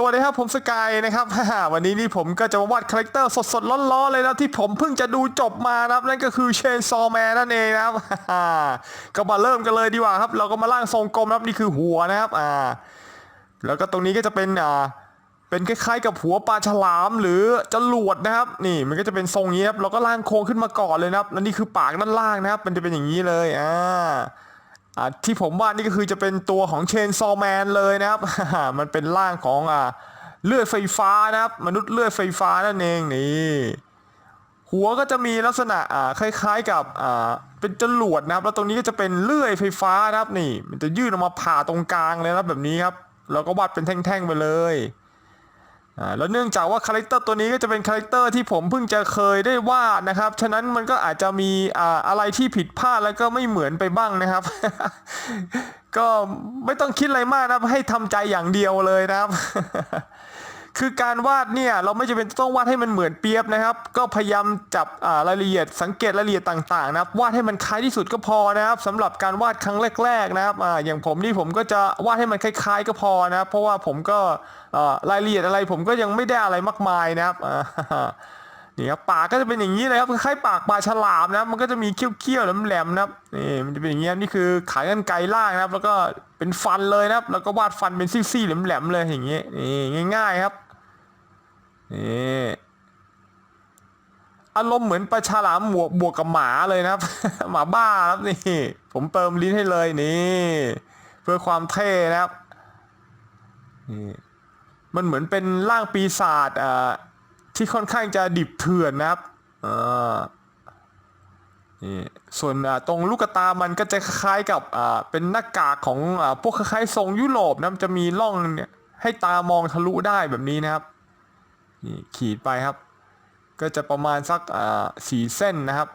สวัสดีครับผมสกายนะครับวันนี้นี่ผมก็จะมาวาดคาแรคเตอร์สดๆร้อนๆเลยนะที่ผมเพิ่งจะดูจบมานะครับนั่นก็คือเชนซอแมนนั่นเองนะครับก็มาเริ่มกันเลยดีกว่าครับ เราก็มาล่างทรงกลมนะครับนี่คือหัวนะครับอ่าแล้วก็ตรงนี้ก็จะเป็นอ่าเป็นคล้ายๆกับหัวปลาฉลามหรือจรวดนะครับ นี่มันก็จะเป็นทรงนี้ครับเราก็ล่างโค้งขึ้นมาก่อนเลยนะครับแล้วนี่คือปากด้านล่างนะครับ มันจะเป็นอย่างนี้เลยอ่าอ่า ที่ผมวาดนี่ก็คือจะเป็นตัวของเชนซอแมนเลยนะครับ มันเป็นร่างของอ่าเลือดไฟฟ้านะครับ มนุษย์เลือดไฟฟ้านั่นเองนี่หัวก็จะมีลักษณะอ่าคล้ายๆกับอ่าเป็นจรวดนะครับ แล้วตรงนี้ก็จะเป็นเลื่อยไฟฟ้านะครับนี่ มันจะยื่นออกมาผ่าตรงกลางเลยนะแบบนี้ครับเราก็วาดเป็นแท่งๆไปเลย แล้วเนื่องจากว่าคาแรคเตอร์ตัวนี้ก็จะเป็นคาแรคเตอร์ที่ผมเพิ่งจะเคยได้วาดนะครับ ฉะนั้นมันก็อาจจะมีอ่าอะไรที่ผิดพลาดแล้วก็ไม่เหมือนไปบ้างนะครับ ก็ไม่ต้องคิดอะไรมากนะครับให้ทำใจอย่างเดียวเลยนะครับ คือการวาดเนี่ยเราไม่จำเป็นต้องวาดให้มันเหมือนเปียบนะครับ ก็พยายามจับรายละเอียดสังเกตรายละเอียดต่างๆนะครับวาดให้มันคล้ายที่สุดก็พอนะครับสำหรับการวาดครั้งแรก ๆนะครับออย่างผมนี่ผมก็จะวาดให้มันคล้ายๆ ก็พอนะครับเพราะว่าผมก็รายละเอียดอะไรผมก็ยังไม่ได้อะไรมากมายนะครับนี่ครับปากก็จะเป็นอย่างนี้เลยครับคล้ายปากปลาฉลามนะครับมันก็จะมีเขี้ยวๆแหลมๆนะครับนี่มันจะเป็นอย่างนี้นี่คือขายกันไกลล่างนะครับ แล้วก็เป็นฟันเลยนะครับ แล้วก็วาดฟันเป็นซี่ๆแหลมๆเลยอย่างนี้นี่ง่าย ๆ ครับ นี่อารมณ์เหมือนปลาฉลามบวกบวกกับหมาเลยนะครับ หมาบ้าครับนี่ ผมเติมลิ้นให้เลยนี่ เพื่อความเท่นะครับนี่มันเหมือนเป็นร่างปีศาจอ่าที่ค่อนข้างจะดิบเถื่อนนะครับอ่านี่ส่วนอ่าตรงลูกตามันก็จะคล้ายกับอ่าเป็นหน้ากากของอ่าพวกคล้ายๆทรงยุโรปนะจะมีร่องเนี่ยให้ตามองทะลุได้แบบนี้นะครับ นี่ขีดไปครับ ก็จะประมาณสักสี่เส้นนะครับ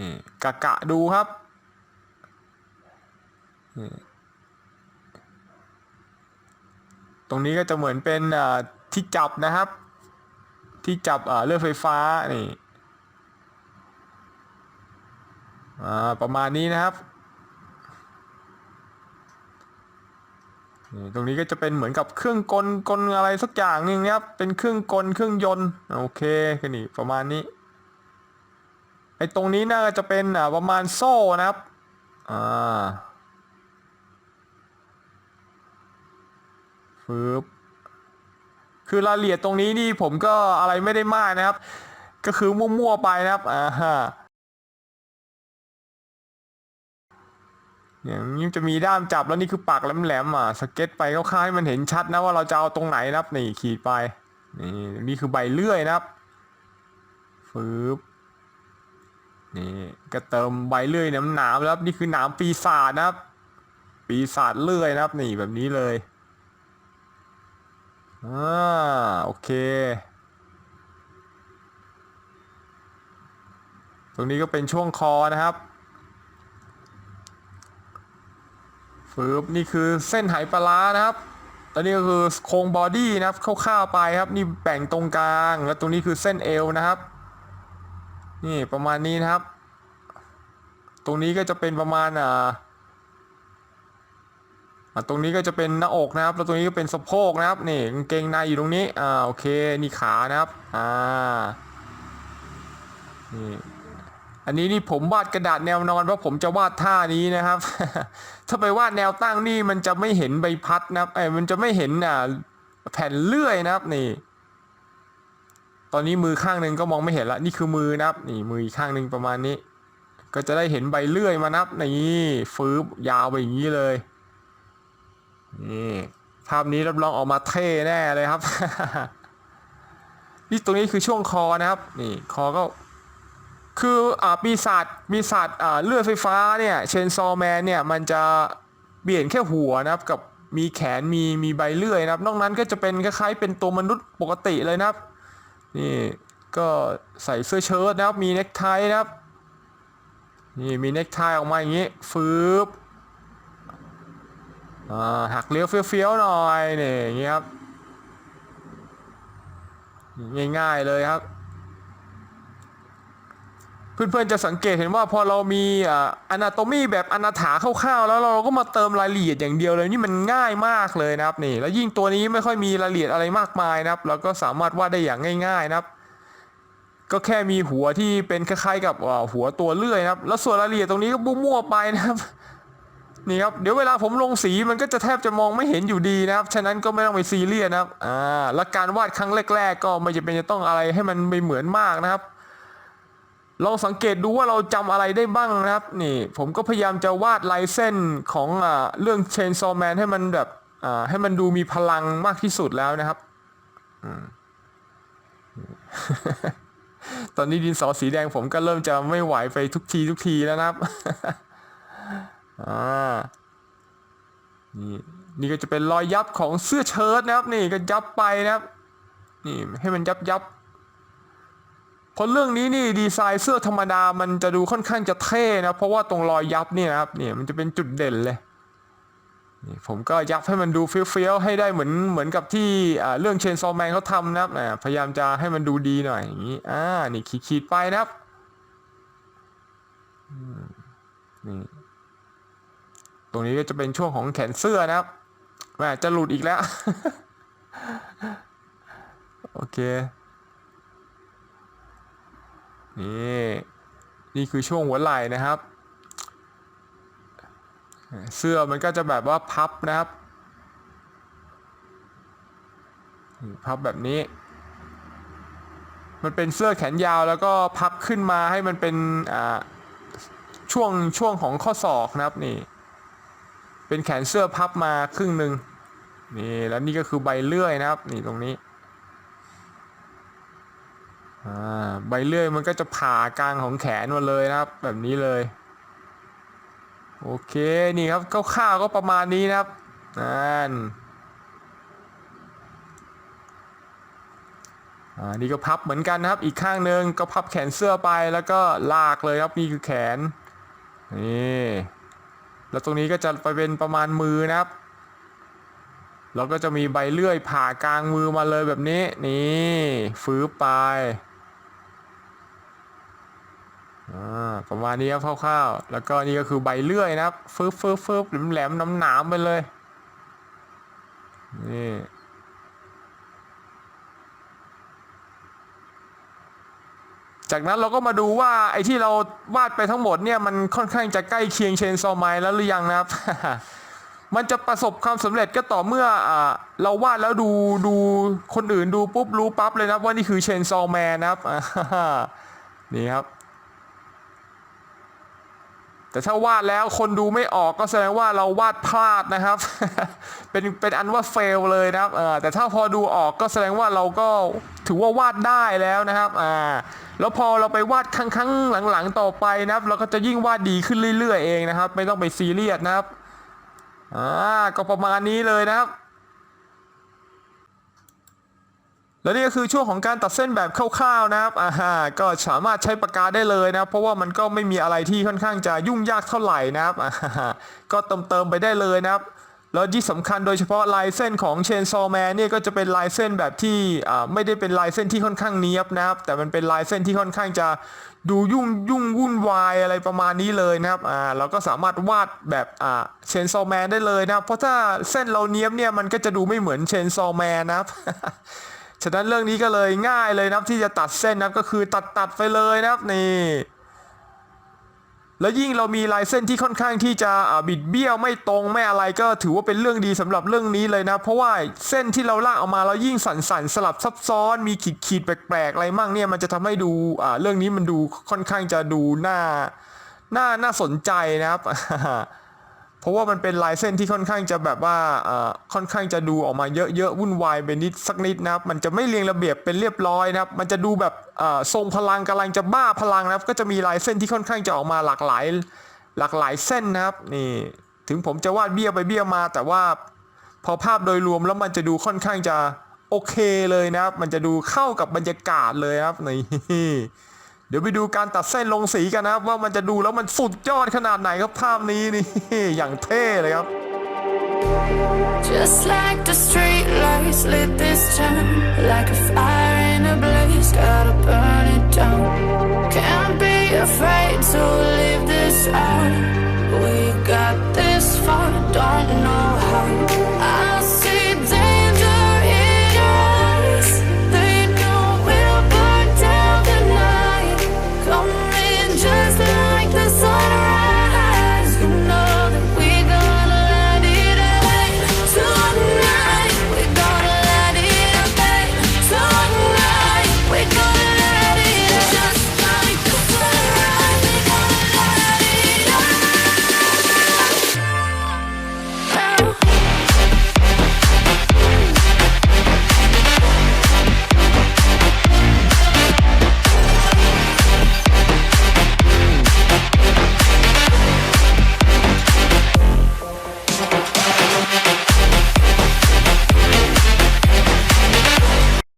นี่กะกะดูครับตรงนี้ก็จะเหมือนเป็นที่จับนะครับ ที่จับเลือดไฟฟ้านี่ประมาณนี้นะครับ นี่ตรงนี้ก็จะเป็นเหมือนกับเครื่องกลกลอะไรสักอย่างหนึงนะครับ เป็นเครื่องกลเครื่องยนต์โอเคคือนี่ประมาณนี้ไอตรงนี้น่าจะเป็นอ่าประมาณโซ่นะครับอ่าฟืบคือรายละเอียดตรงนี้นี่ผมก็อะไรไม่ได้มากนะครับ ก็คือมั่วๆไปนะครับอ่าฮะ อย่างนี้จะมีด้ามจับแล้วนี่คือปากแหลมๆอะสเก็ตไปคร่าวๆให้มันเห็นชัดนะว่าเราจะเอาตรงไหนนะครับนี่ขีดไปนี่นี่คือใบเลื่อยนะครับฟืบนี่ก็เติมใบเลื่อยหนามๆแล้วนี่คือหนามปีศาจนะครับ ปีศาจเลื่อยนะครับนี่แบบนี้เลยอ่าโอเค ตรงนี้ก็เป็นช่วงคอนะครับ ฟืบนี่คือเส้นไหปลาร้านะครับตอนนี้ก็คือโครงบอดี้นะครับคร่าวๆไปครับ นี่แบ่งตรงกลาง แล้วตรงนี้คือเส้นเอวนะครับ นี่ประมาณนี้นะครับ ตรงนี้ก็จะเป็นประมาณอ่าตรงนี้ก็จะเป็นหน้าอกนะครับ แล้วตรงนี้ก็เป็นสะโพกนะครับ นี่กางเกงในอยู่ตรงนี้ อ่า โอเค นี่ขานะครับ อ่า นี่ อันนี้นี่ผมวาดกระดาษแนวนอนเพราะผมจะวาดท่านี้นะครับ ถ้าไปวาดแนวตั้งนี่มันจะไม่เห็นใบพัดนะครับไอ้มันจะไม่เห็นอ่าแผ่นเลื่อยนะครับนี่ ตอนนี้มือข้างหนึ่งก็มองไม่เห็นละนี่คือมือนะครับ นี่มืออีกข้างหนึ่งประมาณนี้ ก็จะได้เห็นใบเลื่อยมานับนี่ฟืบยาวไปอย่างนี้เลยนี่ภาพนี้รับรองออกมาเท่แน่เลยครับ นี่ตรงนี้คือช่วงคอนะครับ นี่คอก็ คืออ่าปีศาจปีศาจอ่าเลือดไฟฟ้าเนี่ยเชนซอแมนเนี่ยมันจะเปลี่ยนแค่หัวนะครับกับมีแขนมีมีใบเลื่อยนะครับ นอกนั้นก็จะเป็นคล้ายๆเป็นตัวมนุษย์ปกติเลยนะครับ นี่ก็ใส่เสื้อเชิ้ตนะครับมีเนคไทนะครับ นี่มีเนคไทออกมาอย่างนี้ฟืบอ่าหักเลี้ยวเฟี้ยวๆหน่อยนี่อย่างเงี้ยครับ ง่ายๆเลยครับ เพื่อนๆจะสังเกตเห็นว่าพอเรามีอนาโตมีแบบอนาถาคร่าวๆแล้วเราก็มาเติมรายละเอียดอย่างเดียวเลยนี่มันง่ายมากเลยนะครับนี่ แล้วยิ่งตัวนี้ไม่ค่อยมีรายละเอียดอะไรมากมายนะครับ เราก็สามารถวาดได้อย่างง่าย ๆนะครับ ก็แค่มีหัวที่เป็นคล้ายๆกับหัวตัวเลื่อยนะครับ แล้วส่วนรายละเอียดตรงนี้ก็มั่วๆไปนะครับนี่ครับเดี๋ยวเวลาผมลงสีมันก็จะแทบจะมองไม่เห็นอยู่ดีนะครับ ฉะนั้นก็ไม่ต้องไปซีเรียสนะครับอ่าแล้วการวาดครั้งแรก ๆ ก็ไม่จำเป็นจะต้องอะไรให้มันไม่เหมือนมากนะครับ ลองสังเกตดูว่าเราจำอะไรได้บ้างนะครับนี่ผมก็พยายามจะวาดลายเส้นของอเรื่อง Chainsaw Man ให้มันแบบให้มันดูมีพลังมากที่สุดแล้วนะครับ ตอนนี้ดินสอสีแดงผมก็เริ่มจะไม่ไหวไปทุกทีทุกทีแล้วนะครับนี่นี่ก็จะเป็นรอยยับของเสื้อเชิ้ตนะครับ นี่ก็ยับไปนะครับ นี่ให้มันยับยับ พราะเรื่องนี้นี่ดีไซน์เสื้อธรรมดามันจะดูค่อนข้างจะเท่นะ เพราะว่าตรงรอยยับนี่นะครับเนี่ยมันจะเป็นจุดเด่นเลยนี่ผมก็ยับให้มันดูเฟี้ยวๆให้ได้เหมือนเหมือนกับที่เรื่องเชนซอแมนเขาทำนะครับพยายามจะให้มันดูดีหน่อยอย่างนี้อ่านี่ขีดๆไปนะครับนี่ตรงนี้ก็จะเป็นช่วงของแขนเสื้อนะครับแหมจะหลุดอีกแล้ว โอเค นี่นี่คือช่วงหัวไหล่นะครับ เสื้อมันก็จะแบบว่าพับนะครับ พับแบบนี้ มันเป็นเสื้อแขนยาวแล้วก็พับขึ้นมาให้มันเป็นอ่าช่วงช่วงของข้อศอกนะครับนี่เป็นแขนเสื้อพับมาครึ่งหนึ่งนี่แล้วนี่ก็คือใบเลื่อยนะครับ นี่ตรงนี้ อ่าใบเลื่อยมันก็จะผ่ากลางของแขนมาเลยนะครับ แบบนี้เลย โอเคนี่ครับคร่าวๆก็ประมาณนี้นะครับนั่นอ่านี่ก็พับเหมือนกันนะครับ อีกข้างหนึ่งก็พับแขนเสื้อไปแล้วก็ลากเลยครับนี่คือแขนนี่แล้วตรงนี้ก็จะไปเป็นประมาณมือนะครับแล้วก็จะมีใบเลื่อยผ่ากลางมือมาเลยแบบนี้ นี่ฟื้บไป ประมาณนี้ครับคร่าวๆแล้วก็นี่ก็คือใบเลื่อยนะครับฟืบฟืบฟืบแหลมๆนามๆไปเลยนี่จากนั้นเราก็มาดูว่าไอ้ที่เราวาดไปทั้งหมดเนี่ยมันค่อนข้างจะใกล้เคียงเชนซอไมแล้วหรือยังนะครับ มันจะประสบความสำเร็จก็ต่อเมื่ออเราวาดแล้วดูดูคนอื่นดูปุ๊บรู้ปั๊บเลยนะว่านี่คือเชนซอแมนนะครับนี่ครับ แต่ถ้าวาดแล้วคนดูไม่ออกก็แสดงว่าเราวาดพลาดนะครับ เป็นเป็นอันว่าเฟลเลยนะครับแต่ถ้าพอดูออกก็แสดงว่าเราก็ถือว่าวาดได้แล้วนะครับอ่าแล้วพอเราไปวาดครั้งครั้งหลังๆต่อไปนะครับ เราก็จะยิ่งวาดดีขึ้นเรื่อยๆเองนะครับ ไม่ต้องไปซีเรียสนะครับอ่าก็ประมาณนี้เลยนะครับ แล้วนี่ก็คือช่วงของการตัดเส้นแบบคร่าวๆนะครับอ่าฮะก็สามารถใช้ปากกาได้เลยนะเพราะว่ามันก็ไม่มีอะไรที่ค่อนข้างจะยุ่งยากเท่าไหร่นะครับอ่าฮะก็เติมเติมๆไปได้เลยนะครับแล้วที่สำคัญโดยเฉพาะลายเส้นของเชนซอแมนเนี่ยก็จะเป็นลายเส้นแบบที่อ่าไม่ได้เป็นลายเส้นที่ค่อนข้างเนี้ยบนะครับ แต่มันเป็นลายเส้นที่ค่อนข้างจะดูยุ่งยุ่งวุ่นวายอะไรประมาณนี้เลยนะครับอ่าเราก็สามารถวาดแบบอ่าเชนซอแมนได้เลยนะครับเพราะถ้าเส้นเราเนี้ยบเนี่ยมันก็จะดูไม่เหมือนเชนซอแมนนะครับ ฉะนั้นเรื่องนี้ก็เลยง่ายเลยนะครับที่จะตัดเส้นนะครับก็คือตัดตัดไปเลยนะครับนี่แล้วยิ่งเรามีลายเส้นที่ค่อนข้างที่จะบิดเบี้ยวไม่ตรงไม่อะไรก็ถือว่าเป็นเรื่องดีสำหรับเรื่องนี้เลยนะ เพราะว่าเส้นที่เราลากออกมาแล้วยิ่งสันสั่นๆสลับซับซ้อน มีขีดขีดแปลกๆอะไรมั่งเนี่ยมันจะทำให้ดูเรื่องนี้มันดูค่อนข้างจะดูน่าน่าน่าสนใจนะครับ เพราะว่ามันเป็นลายเส้นที่ค่อนข้างจะแบบว่าค่อนข้างจะดูออกมาเยอะๆวุ่นวายไปนิดสักนิดนะครับ มันจะไม่เรียงระเบียบเป็นเรียบร้อยนะครับ มันจะดูแบบทรงพลังกำลังจะบ้าพลังนะครับ ก็จะมีลายเส้นที่ค่อนข้างจะออกมาหลากหลายหลากหลายเส้นนะครับนี่ถึงผมจะวาดเบี้ยวไปเบี้ยวมา แต่ว่าพอภาพโดยรวมแล้วมันจะดูค่อนข้างจะโอเคเลยนะครับ มันจะดูเข้ากับบรรยากาศเลยครับนี่ เดี๋ยวไปดูการตัดเส้นลงสีกันนะครับ ว่ามันจะดูแล้วมันสุดยอดขนาดไหนครับภาพนี้นี่อย่างเท่เลยครับ Just like the street lights lit this town Like a fire in a blaze, gotta burn it down Can't be afraid to leave this out. We got this far, don't know